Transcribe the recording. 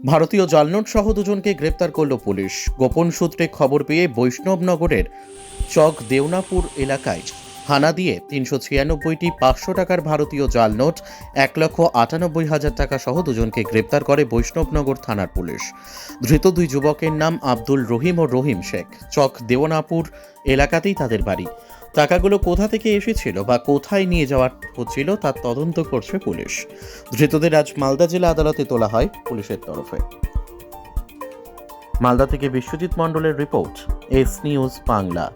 ভারতীয় জালনোট সহ দুজনকে গ্রেপ্তার করল পুলিশ। গোপন সূত্রে খবর পেয়ে বৈষ্ণবনগরের চক দেওনাপুর এলাকায় হানা দিয়ে তিনশো ছিয়ানব্বইটি পাঁচশো টাকার ভারতীয় জাল নোট এক লক্ষ আটানব্বই হাজার টাকা সহ দুজনকে গ্রেপ্তার করে বৈষ্ণবনগর থানার পুলিশ। ধৃত দুই যুবকের নাম আব্দুল রহিম ও রহিম শেখ। চক দেওনাপুর এলাকাতেই তাদের বাড়ি। টাকাগুলো কোথা থেকে এসেছিল বা কোথায় নিয়ে যাওয়ার হচ্ছিল তা তদন্ত করছে পুলিশ। ধৃতদের আজ মালদা জেলা আদালতে তোলা হয় পুলিশের তরফে। মালদা থেকে বিশ্বজিৎ মণ্ডলের রিপোর্ট, এস নিউজ বাংলা।